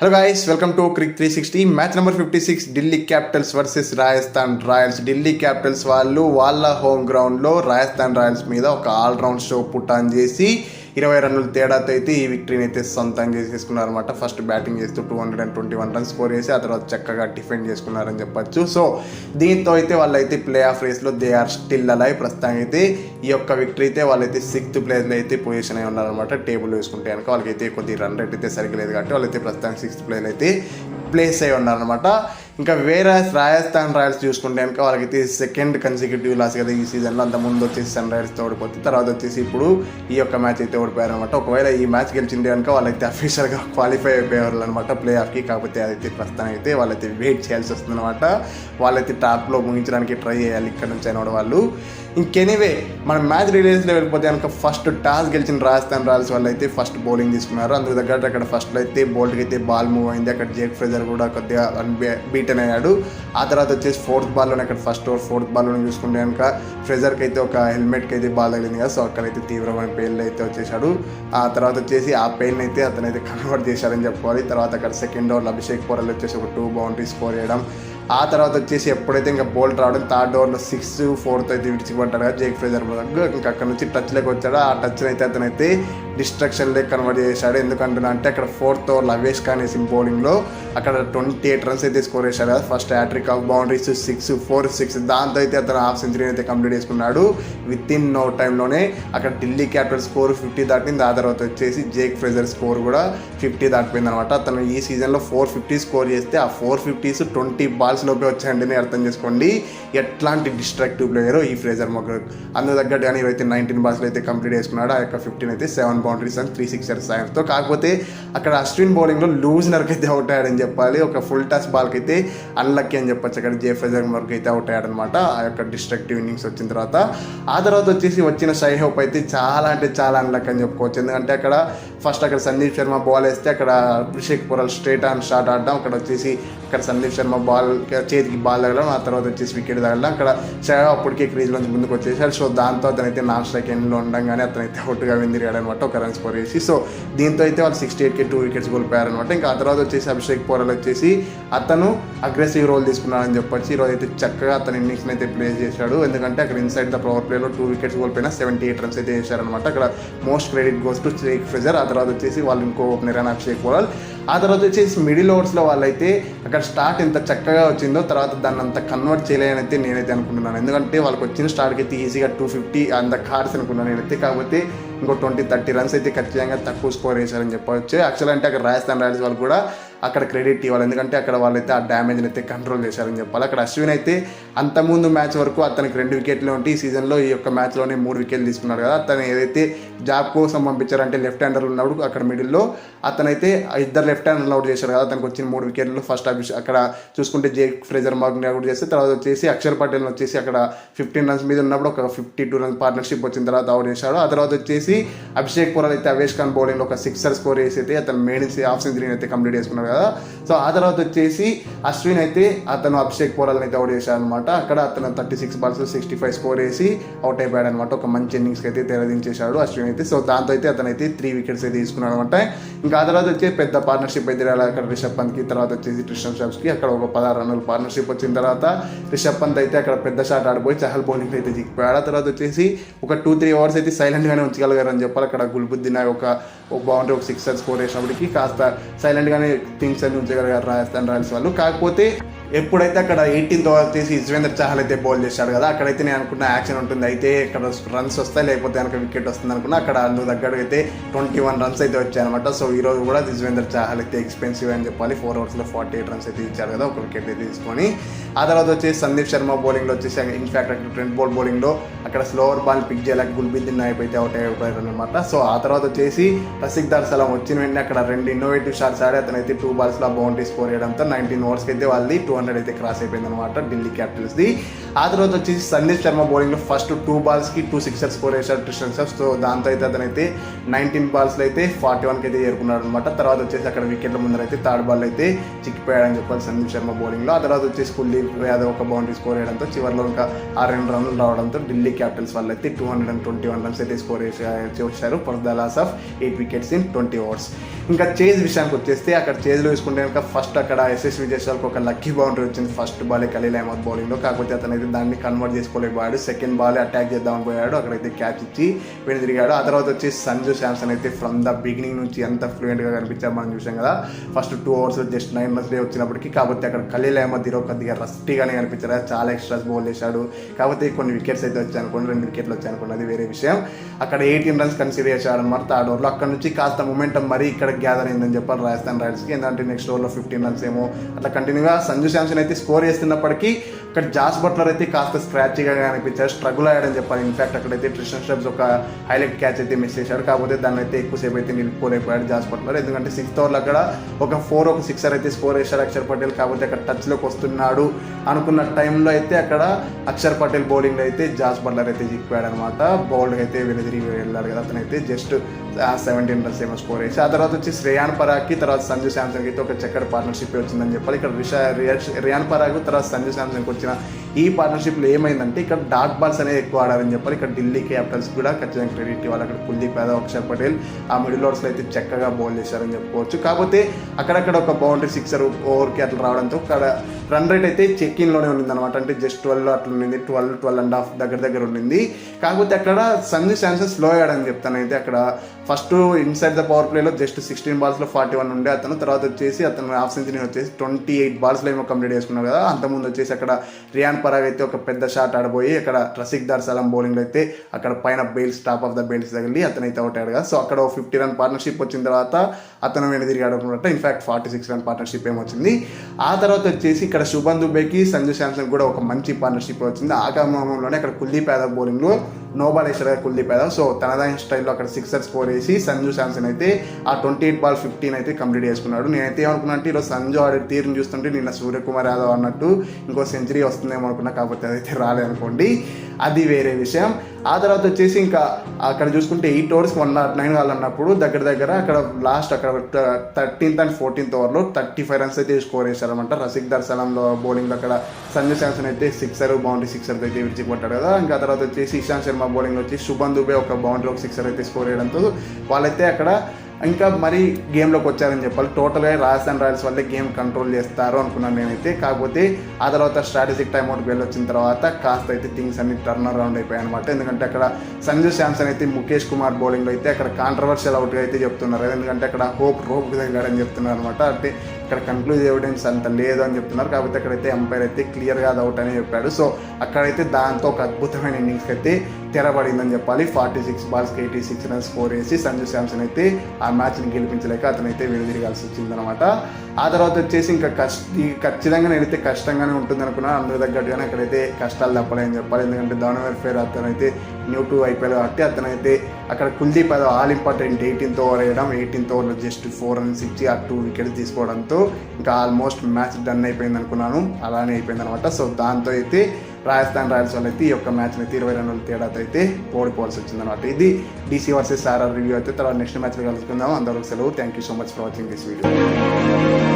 Hello guys welcome to Crick three sixty match number fifty six Delhi Capitals versus Rajasthan Royals Delhi Capitals వాళ్ళు వాళ్ళ home గ్రౌండ్లో Rajasthan Royals మీద ఒక all round show పుట్టాన్ చేసి ఇరవై రన్నుల తేడాతో అయితే ఈ విక్టరీని అయితే సొంతం చేసేసుకున్నారు అనమాట ఫస్ట్ బ్యాటింగ్ చేస్తూ two hundred and twenty one runs score చేసి ఆ తర్వాత చక్కగా డిఫెండ్ చేసుకున్నారని చెప్పొచ్చు. సో దీంతో అయితే వాళ్ళైతే ప్లే ఆఫ్ రేస్లో దే ఆర్ స్టిల్ అలై ప్రస్తుతానికి అయితే ఈ యొక్క విక్టరీ అయితే వాళ్ళైతే సిక్స్త్ ప్లేస్లో అయితే పొజిషన్ అయి ఉన్నారనమాట టేబుల్ వేసుకుంటే కనుక వాళ్ళకైతే కొద్ది రన్ రేట్ అయితే సరిగ్గా లేదు కాబట్టి వాళ్ళైతే ప్రస్తుతానికి సిక్స్త్ ప్లేస్లో అయితే ప్లేస్ అయి ఉన్నారనమాట ఇంకా వేరే రాజస్థాన్ రాయల్స్ చూసుకుంటే కనుక వాళ్ళకైతే సెకండ్ కన్సిక్యూటివ్ లాస్ కదా ఈ సీజన్లో అంత ముందు వచ్చేసి సన్ రైజర్స్తో ఓడిపోతే తర్వాత వచ్చేసి ఇప్పుడు ఈ యొక్క మ్యాచ్ అయితే ఓడిపోయారు అనమాట ఒకవేళ ఈ మ్యాచ్ గెలిచిండే కనుక వాళ్ళైతే అఫీషియల్గా క్వాలిఫై అయిపోయారు అనమాట ప్లే ఆఫ్కి కాకపోతే అదైతే ప్రస్తుతం అయితే వాళ్ళైతే వెయిట్ చేయాల్సి వస్తుంది అనమాట వాళ్ళైతే టాప్లో ముగించడానికి ట్రై చేయాలి ఇక్కడ నుంచి అయిన వాళ్ళు. ఇంకెనీవే మన మ్యాచ్ రిలీజ్లో వెళ్ళిపోతే కనుక ఫస్ట్ టాస్ గెలిచిన రాజస్థాన్ రాయల్స్ వాళ్ళు అయితే ఫస్ట్ బౌలింగ్ తీసుకున్నారు. అందుకు తగ్గట్టు అక్కడ ఫస్ట్లో అయితే బౌల్ట్కి అయితే బాల్ మూవ్ అయింది. అక్కడ జేక్ ఫ్రెజర్ కూడా కొద్దిగా బీటన్ అయ్యాడు. ఆ తర్వాత వచ్చేసి ఫోర్త్ బాల్లోనే అక్కడ ఫస్ట్ ఓవర్ ఫోర్త్ బాల్లోనే చూసుకుంటే కనుక ఫ్రెజర్కి అయితే ఒక హెల్మెట్కి అయితే బాల్ తగిలింది కదా. సో అక్కడైతే తీవ్రమైన పెయిన్ అయితే వచ్చేసాడు ఆ తర్వాత వచ్చేసి ఆ పెయిన్ అయితే అతనైతే కన్వర్ట్ చేశాడని చెప్పుకోవాలి. తర్వాత అక్కడ సెకండ్ ఓవర్లో అభిషేక్ పోరల్ వచ్చేసి ఒక టూ బౌండరీ స్కోర్ చేయడం. ఆ తర్వాత వచ్చేసి ఎప్పుడైతే ఇంకా బోల్ట్ రావడం థర్డ్ ఓవర్లో సిక్స్ ఫోర్త్ అయితే విడిచిపడ్డాడు కదా జేక్ ఫ్రేజర్ ఇంకా అక్కడ నుంచి టచ్లోకి వచ్చాడు. ఆ టచ్ అయితే అతనైతే డిస్ట్రక్షన్ లేక కన్వర్ట్ చేశాడు. ఎందుకంటున్నా అంటే అక్కడ ఫోర్త్ ఓవర్ లవేష్ ఖాన్ వేసిన బౌలింగ్లో అక్కడ ట్వంటీ ఎయిట్ రన్స్ అయితే స్కోర్ చేశాడు. కదా first hat trick of boundaries six four six దాంతో అయితే అతను హాఫ్ సెంచరీ అయితే కంప్లీట్ చేసుకున్నాడు. విత్ ఇన్ నో టైంలోనే అక్కడ ఢిల్లీ క్యాపిటల్ స్కోర్ ఫిఫ్టీ దాటింది. ఆ తర్వాత వచ్చేసి జేక్ ఫ్రెజర్ స్కోర్ కూడా ఫిఫ్టీ దాటిపోయింది అనమాట అతను ఈ సీజన్లో ఫోర్ ఫిఫ్టీ స్కోర్ చేస్తే ఆ ఫోర్ ఫిఫ్టీస్ ట్వంటీ బాల్స్ లోపే వచ్చాయండి అర్థం చేసుకోండి. ఎట్లాంటి డిస్ట్రక్టివ్ ప్లేయర్ ఈ ఫ్రేజర్ మొగ్గ అందుకు తగ్గట్టుగానే ఇవైతే నైన్టీన్ బాల్స్లో అయితే కంప్లీట్ చేసుకున్నాడు. ఆ యొక్క ఫిఫ్టీన్ అయితే seven boundaries and three sixers సాయంతో కాకపోతే అక్కడ అశ్విన్ బౌలింగ్లో లూజ్ నర్క్ అయితే అవుట్ అయ్యాడని చెప్పాలి. ఒక ఫుల్ టాస్ బాల్కి అయితే అన్లక్కీ అని చెప్పొచ్చు. అక్కడ జే వరకు అయితే అవుట్ అయ్యాడనమాట ఆ యొక్క డిస్ట్రక్టివ్ ఇన్నింగ్స్ వచ్చిన తర్వాత. ఆ తర్వాత వచ్చేసి వచ్చిన షైహోప్ అయితే చాలా అంటే చాలా అన్లక్ అని చెప్పుకోవచ్చు. ఎందుకంటే అక్కడ ఫస్ట్ అక్కడ సందీప్ శర్మ బాల్ వేస్తే అక్కడ Abhishek Porel straight on shot ఆడడం. అక్కడ వచ్చేసి అక్కడ సందీప్ శర్మ బాల్ చేతికి బాల్ తగలడం. ఆ తర్వాత వచ్చేసి వికెట్ తగలడం. అక్కడ షయా అప్పటికే క్రీజ్ నుంచి ముందుకు వచ్చేసాడు. సో దాంతో అతనైతే నాన్ స్ట్రైక్ ఎండ్లో ఉండగానే అతనైతే అవుట్గా విందిరిగాడు అనమాట ఒక రన్ స్కోర్ చేసి సో దీంతో అయితే వాళ్ళు సిక్స్టీ ఎయిట్కి టూ వికెట్స్ కోల్పోయారనమాట ఇంకా ఆ తర్వాత వచ్చేసి అభిషేక్ పోరల్ వచ్చేసి అతను అగ్రెసివ్ రోల్ తీసుకున్నాడని చెప్పొచ్చు. ఈరోజు అయితే చక్కగా అతని ఇన్నింగ్స్ని అయితే ప్లే చేశాడు. ఎందుకంటే అక్కడ ఇన్సైడ్ ద పవర్ ప్లేలో టూ వికెట్స్ కోల్పోయినా సెవెంటీ ఎయిట్ రన్స్ అయితే చేశారనమాట అక్కడ most credit goes to Jake Fraser ఆ తర్వాత వచ్చేసి వాళ్ళు ఇంకో ఓపెనర్ అని అభిషేక్ పోరల్. ఆ తర్వాత వచ్చేసి మిడిల్ ఓవర్స్లో వాళ్ళైతే అక్కడ స్టార్ట్ ఎంత చక్కగా వచ్చిందో తర్వాత దాన్ని అంత కన్వర్ట్ చేయలేని అయితే నేనైతే అనుకుంటున్నాను. ఎందుకంటే వాళ్ళకి వచ్చిన స్టార్ట్కి అయితే ఈజీగా టూ ఫిఫ్టీ అంత కార్స్ అనుకున్నాను నేనైతే. కాకపోతే ఇంకో ట్వంటీ థర్టీ రన్స్ అయితే ఖచ్చితంగా తక్కువ స్కోర్ వేశారని చెప్పవచ్చు యాక్చువల్ అంటే అక్కడ రాజస్థాన్ రాయల్స్ వాళ్ళు కూడా అక్కడ క్రెడిట్ ఇవ్వాలి. ఎందుకంటే అక్కడ వాళ్ళైతే ఆ డ్యామేజ్ని అయితే కంట్రోల్ చేశారని చెప్పాలి. అక్కడ అశ్విన్ అయితే అంతకుముందు మ్యాచ్ వరకు అతనికి రెండు వికెట్లు ఉంటే ఈ సీజన్లో ఈ యొక్క మ్యాచ్లోనే మూడు వికెట్లు తీసుకున్నాడు కదా. అతను ఏదైతే జాబ్ కోసం పంపించారంటే లెఫ్ట్ హ్యాండర్ ఉన్నప్పుడు అక్కడ మిడిల్లో అతనైతే ఇద్దరు లెఫ్ట్ హ్యాండర్ అవుట్ చేశారు కదా. అతనికి వచ్చిన మూడు వికెట్లు ఫస్ట్ అభిష్ అక్కడ చూసుకుంటే జే ఫ్రెజర్ మార్క్ అవుట్ చేస్తే తర్వాత వచ్చేసి అక్షర్ పటేల్ వచ్చేసి అక్కడ ఫిఫ్టీన్ రన్స్ మీద ఉన్నప్పుడు ఒక ఫిఫ్టీ టూ రన్స్ పార్ట్నర్షిప్ వచ్చిన తర్వాత అవుట్ చేశాడు. ఆ తర్వాత వచ్చేసి అభిషేక్ పురాల్ అయితే అవేష్ ఖాన్ బౌలింగ్లో ఒక సిక్సర్ స్కోర్ చేసి అయితే అతను మెయిన్ ఆఫ్ సెంచరీని అయితే కంప్లీట్ చేసుకున్నాడు కదా. సో ఆ తర్వాత వచ్చేసి అశ్విన్ అయితే అతను అభిషేక్ పోరాలని అయితే అవుట్ చేశాడు అనమాట అక్కడ అతను thirty six balls sixty five score వేసి అవుట్ అయిపోయాడు అనమాట ఒక మంచి ఇన్నింగ్స్కి అయితే తెరదించేశాడు అశ్విన్ అయితే. సో దాంతో అయితే అతను అయితే త్రీ వికెట్స్ అయితే తీసుకున్నాడు అనమాట ఇంకా ఆ తర్వాత వచ్చి పెద్ద పార్ట్నర్షిప్ అయితే అక్కడ రిషబ్ పంత్కి తర్వాత వచ్చేసి కృష్ణ షాప్స్కి అక్కడ ఒక పదహారు రన్నుల పార్ట్నర్షిప్ వచ్చిన తర్వాత రిషబ్ పంత్ అయితే అక్కడ పెద్ద షాట్ ఆడిపోయి చహల్ బౌలింగ్ అయితే దిగిపోయాడు. ఆ తర్వాత వచ్చేసి ఒక టూ త్రీ అవర్స్ అయితే సైలెంట్గానే ఉంచగలగారని చెప్పాలి. అక్కడ గుల్బుద్దీన్ ఒక ఒక బాగుంటే ఒక సిక్సర్ స్కోర్ వేసినప్పటికీ కాస్త సైలెంట్గానే థింగ్స్ అన్ని ఉంచగలిగారు రాజస్థాన్ రాయల్స్ వాళ్ళు. కాకపోతే ఎప్పుడైతే అక్కడ ఎయిటీన్త్ ఓవర్ చేసి యుజ్వేందర్ చహల్ అయితే బౌల్ చేశాడు కదా అక్కడైతే నేను అనుకున్న యాక్షన్ ఉంటుంది. అయితే ఇక్కడ రన్స్ వస్తాయి లేకపోతే కనుక వికెట్ వస్తుంది అనుకున్నా అక్కడ అందుకు దగ్గర అయితే ట్వంటీ వన్ రన్స్ అయితే వచ్చాయన్నమాట. సో ఈ రోజు కూడా యుజ్వేందర్ చహల్ అయితే ఎక్స్పెన్సివ్ అని చెప్పాలి. ఫోర్ ఓవర్స్లో ఫార్టీ ఎయిట్ రన్స్ అయితే ఇచ్చారు కదా ఒక వికెట్ అయితే తీసుకొని. ఆ తర్వాత వచ్చేసి సందీప్ శర్మ బౌలింగ్లో వచ్చేసి ఇన్ఫాక్ట్ అక్కడ ట్రెంట్ బోల్ బౌలింగ్లో అక్కడ స్లోవర్ బాల్ పిక్ చేయలేక గుల్బిద్దీన్ నాయబ్ అయితే అవుట్ అయిపోయారు అనమాట సో ఆ తర్వాత వచ్చేసి రసిక్ దర్శలం వచ్చిన వెంటనే అక్కడ రెండు ఇన్నోవేటివ్ షాట్స్ ఆడి అతనైతే టూ బాల్స్లో బౌండరీ స్కోర్ చేయడంతో నైన్టీన్ ఓవర్స్కి అయితే వాళ్ళది టూ హండ్రెడ్ అయితే క్రాస్ అయిపోయింది అనమాట ఢిల్లీ క్యాపిటల్స్ది. ఆ తర్వాత వచ్చేసి సందీప్ శర్మ బౌలింగ్లో ఫస్ట్ టూ బాల్స్కి టూ సిక్సర్స్ స్కోర్ చేశాడు ట్రిషన్ సఫ్ సో దాంతో అయితే అతనైతే నైన్టీన్ బాల్స్లో అయితే ఫార్టీ వన్కి అయితే చేరుకున్నాడు అనమాట తర్వాత వచ్చేసి అక్కడ వికెట్ల ముందర అయితే థర్డ్ బాల్ అయితే చిక్కిపోయాడని చెప్పాలి సందీప్ శర్మ బౌలింగ్లో. ఆ తర్వాత వచ్చేసి కుల్దీప్ యాదవ్ ఒక బౌండరీ స్కోర్ చేయడంతో చివరిలో ఇంకా ఆ రెండు రన్లు రావడంతో ఢిల్లీ క్యాపిటల్స్ వాళ్ళు అయితే two hundred and twenty one runs అయితే స్కోర్ చేశారు for the loss of eight wickets in twenty overs ఇంకా చేజ్ విషయానికి వచ్చేస్తే అక్కడ చేజ్లో వేసుకుంటే కనుక ఫస్ట్ అక్కడ ఎస్ఎస్ విజయశాలకు ఒక లక్కీ బౌండరీ వచ్చింది. ఫస్ట్ బాలే ఖలీల్ అహ్మద్ బౌలింగ్లో కాకపోతే అతను అయితే దాన్ని కన్వర్ట్ చేసుకోలేకపోయాడు. సెకండ్ బాల్ అటాక్ చేద్దామని పోయాడు. అక్కడైతే క్యాచ్ ఇచ్చి వెను తిరిగాడు. ఆ తర్వాత వచ్చి సంజు శాంసన్ అయితే ఫ్రమ్ ద బిగినింగ్ నుంచి ఎంత ఫ్లూయెంట్గా కనిపించారు మనం చూసాం కదా. First two overs just nine runs day వచ్చినప్పటికీ కాకపోతే అక్కడ ఖలీల్ అహ్మద్ ఈరోజు కొద్దిగా రస్టీగానే కనిపించారు చాలా ఎక్స్ట్రాస్ బౌల్ చేశాడు. కాకపోతే కొన్ని వికెట్స్ అయితే వచ్చాయి అనుకోండి రెండు వికెట్లు వచ్చాయి అనుకోండి అది వేరే విషయం. అక్కడ ఎయిటీన్ రన్స్ కన్సిడర్ చేశాడు అనమాట థర్డ్ ఓవర్లో అక్కడ నుంచి కాస్త మొమెంటం మరీ ఇక్కడ గ్యాదర్ అయిందని చెప్పాలి రాజస్థాన్ రాయల్స్కి ఎందుకంటే నెక్స్ట్ ఓవర్లో ఫిఫ్టీన్ రన్స్ ఏమో. అట్లా కంటిన్యూగా సంజు శాంసన్ అయితే స్కోర్ చేస్తున్నప్పటికీ ఇక్కడ జాస్ బట్లర్ అయితే కాస్త స్క్రాచ్గా అనిపించారు స్ట్రగుల్ అయ్యాడని చెప్పాలి. ఇన్ఫాక్ట్ అక్కడైతే ట్రిషన్ స్టెప్స్ ఒక హైలైట్ క్యాచ్ అయితే మిస్ చేశాడు. కాకపోతే దాన్ని అయితే ఎక్కువసేపు అయితే నిలుపుకోలేకపోయాడు జాస్ బట్లర్ ఎందుకంటే సిక్స్త్ ఓవర్లో అక్కడ ఒక ఫోర్ ఒక సిక్సర్ అయితే స్కోర్ చేశాడు అక్షర్ పటేల్. కాకపోతే అక్కడ టచ్లోకి వస్తున్నాడు అనుకున్న టైంలో అయితే అక్కడ అక్షర్ పటేల్ బౌలింగ్ అయితే జాస్ బట్లర్ అయితే చిక్కిపోయాడు అనమాట బౌల్డ్ అయితే వెనుదిరిగి వెళ్ళాడు కదా అతనైతే. జస్ట్ సెవెంటీన్ రన్స్ ఏమో స్కోర్ చేసి ఆ తర్వాత వచ్చి శ్రేయాన్ పరాక్కి తర్వాత సంజు శాంసంగ్ అయితే ఒక చక్కటి పార్ట్నర్షిప్ వచ్చిందని చెప్పాలి. ఇక్కడ రిషా రియర్ రియాన్ పరాగ్ తర్వాత సంజయ్ శాంసన్కి వచ్చిన ఈ పార్ట్నర్షిప్లో ఏమైందంటే ఇక్కడ డాట్ బాల్స్ అనేది ఎక్కువ ఆడారని చెప్పాలి. ఇక్కడ ఢిల్లీ క్యాపిటల్స్ కూడా ఖచ్చితంగా క్రెడిట్ ఇవ్వాలి. అక్కడ కుల్దీప్ యాదవ్ అక్షర్ పటేల్ ఆ మిడిల్ ఓవర్స్లో అయితే చక్కగా బౌల్ చేశారని చెప్పుకోవచ్చు. కాకపోతే అక్కడక్కడ ఒక బౌండరీ సిక్సర్ ఓవర్కి అట్లా రావడంతో అక్కడ రన్ రేట్ అయితే చెక్ ఇన్లోనే ఉండింది అనమాట అంటే జస్ట్ ట్వెల్వ్ అట్లా ఉండింది. ట్వెల్వ్ ట్వెల్వ్ అండ్ హాఫ్ దగ్గర దగ్గర ఉండింది. కాకపోతే అక్కడ సంజు ఛాన్సెస్ స్లో అయ్యాడని చెప్తాను అయితే అక్కడ. ఫస్ట్ ఇన్సైడ్ ద పవర్ ప్లేలో జస్ట్ సిక్స్టీన్ బాల్స్లో ఫార్టీ వన్ ఉండే అతను. తర్వాత వచ్చేసి అతను హాఫ్ సెంచరీ వచ్చేసి ట్వంటీ ఎయిట్ బాల్స్లో ఏమో కంప్లీట్ చేసుకున్నాడు కదా. అంతకుముందు వచ్చేసి అక్కడ రియాన్ పరాగ్ అయితే ఒక పెద్ద షాట్ ఆడబోయి అక్కడ రసిక్ దార్ సలాం బౌలింగ్లో అయితే అక్కడ పైన bails top of the bails తగిలి అతను అయితే అవుట్ అయ్యాడు సో అక్కడ ఫిఫ్టీ రన్ పార్ట్నర్షిప్ వచ్చిన తర్వాత అతను వెనుదిరిగాడు అనుకున్నట్టు in fact forty six run partnership ఏమొచ్చింది. ఆ తర్వాత వచ్చేసి ఇక్కడ శుభన్ దుబేకి సంజు శాంసన్ కూడా ఒక మంచి పార్ట్నర్షిప్ వచ్చింది. ఆ క్రమంలోనే అక్కడ కుల్దీప్ యాదవ్ బౌలింగ్లో నో బాల్ వేసాడు కుల్దీప్ యాదవ్. సో తనదైన స్టైల్లో అక్కడ సిక్సర్ స్కోర్ వేసి సంజు శాంసన్ అయితే ఆ ట్వంటీ ఎయిట్ బాల్ ఫిఫ్టీన్ అయితే కంప్లీట్ చేసుకున్నాడు. నేనైతే ఏమనుకున్నా అంటే ఈరోజు సంజు ఆడే తీరుని చూస్తుంటే నిన్న సూర్యకుమార్ యాదవ్ అన్నట్టు ఇంకో సెంచరీ వస్తుందేమో అనుకున్నా కాకపోతే అదైతే రాలేదనుకోండి. అది వేరే విషయం. ఆ తర్వాత వచ్చేసి ఇంకా అక్కడ చూసుకుంటే eight overs one not nine అన్నప్పుడు దగ్గర దగ్గర అక్కడ లాస్ట్ అక్కడ థర్టీన్త్ అండ్ ఫోర్టీన్త్ ఓవర్లో థర్టీ ఫైవ్ రన్స్ అయితే స్కోర్ చేశారనమాట రసిక్ దర్శనంలో బౌలింగ్లో అక్కడ సంజయ్ శాంసన్ అయితే సిక్సర్ బౌండరీ సిక్సర్ అయితే విడిచి కదా. ఇంకా తర్వాత వచ్చేసి ఇషాంత్ శర్మ బౌలింగ్ వచ్చి శుభన్ దుబే ఒక బౌండరీ ఒక సిక్సర్ er అయితే స్కోర్ చేయడంతో వాళ్ళైతే అక్కడ ఇంకా మరి గేమ్లోకి వచ్చారని చెప్పాలి. టోటల్గా రాజస్థాన్ రాయల్స్ వల్లే గేమ్ కంట్రోల్ చేస్తారు అనుకున్నాను నేనైతే. కాకపోతే ఆ తర్వాత స్ట్రాటజిక్ టైం అవుట్కి వెళ్ళి వచ్చిన తర్వాత కాస్త అయితే థింగ్స్ అన్ని టర్న్ అరౌండ్ అయిపోయాయి అనమాట ఎందుకంటే అక్కడ సంజు శాంసన్ అయితే ముఖేష్ కుమార్ బౌలింగ్లో అయితే అక్కడ కాంట్రవర్షియల్ అవుట్గా అయితే చెప్తున్నారు. ఎందుకంటే అక్కడ హోప్ రోప్ తగ్గాడని చెప్తున్నారు అనమాట అంటే ఇక్కడ కన్క్లూజ్ ఎవిడెన్స్ అంత లేదు అని చెప్తున్నారు. కాకపోతే అక్కడైతే ఎంపైర్ అయితే క్లియర్గా అది అవుట్ అని చెప్పాడు. సో అక్కడైతే దాంతో ఒక అద్భుతమైన ఇన్నింగ్స్కి అయితే తెరబడిందని చెప్పాలి. ఫార్టీ సిక్స్ బాల్స్కి ఎయిటీ సిక్స్ రన్స్ స్కోర్ వేసి సంజు శాంసన్ అయితే ఆ మ్యాచ్ని గెలిపించలేక అతనైతే వెనుదిరగాల్సి వచ్చిందనమాట ఆ తర్వాత వచ్చేసి ఇంకా కష్ట ఖచ్చితంగా నేనైతే కష్టంగానే ఉంటుంది అనుకున్నాను అందరి తగ్గట్టుగానే అక్కడైతే కష్టాలు తప్పలేని చెప్పాలి. ఎందుకంటే ధవన్ వెల్ఫేర్ అతనైతే న్యూ టూ అయిపోయాడు కాబట్టి అతనైతే అక్కడ Kuldeep Yadav all important eighteenth over వేయడం ఎయిటీన్త్ ఓవర్లో జస్ట్ ఫోర్ రన్స్ ఇచ్చి ఆ టూ వికెట్స్ తీసుకోవడంతో ఇంకా ఆల్మోస్ట్ మ్యాచ్ డన్ అయిపోయింది అనుకున్నాను. అలానే అయిపోయింది అనమాట. సో దాంతో అయితే రాజస్థాన్ రాయల్స్ వాళ్ళు అయితే ఈ యొక్క మ్యాచ్ని అయితే ఇరవై రెండు తేడాతో అయితే ఓడిపోవాల్సి వచ్చిందనమాట ఇది డీసీ వర్సెస్ ఆర్ఆర్ రివ్యూ అయితే తర్వాత నెక్స్ట్ మ్యాచ్లో కలుసుకుందాం. అందరూ సెలవు. Thank you so much for watching this video